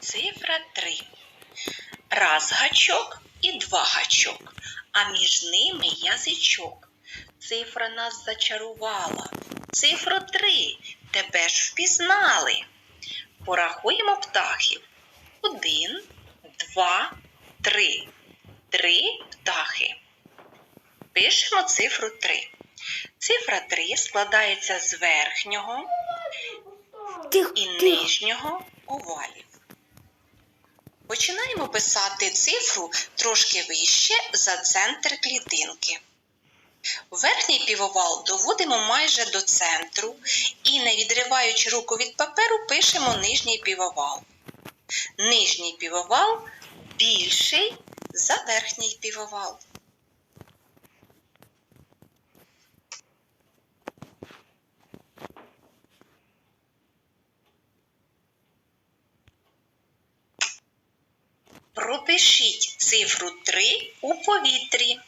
Цифра 3. Раз гачок і два гачок, а між ними язичок. Цифра нас зачарувала. Цифру 3 тебе ж впізнали. Порахуємо птахів. Один, два, три. Три птахи. Пишемо цифру 3. Цифра 3 складається з верхнього Тихо, і нижнього овалів. Починаємо писати цифру трошки вище за центр клітинки. Верхній півовал доводимо майже до центру і, не відриваючи руку від паперу, пишемо нижній півовал. Нижній півовал більший за верхній півовал. Пропишіть цифру 3 у повітрі.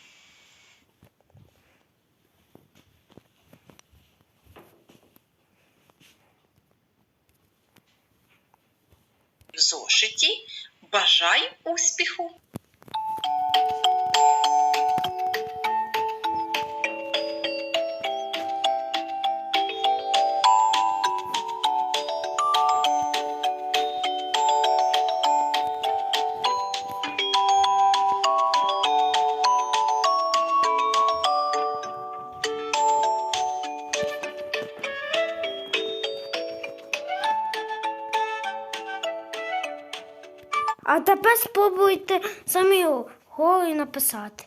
В зошиті бажай успіху! А тепер спробуйте самі голий написати.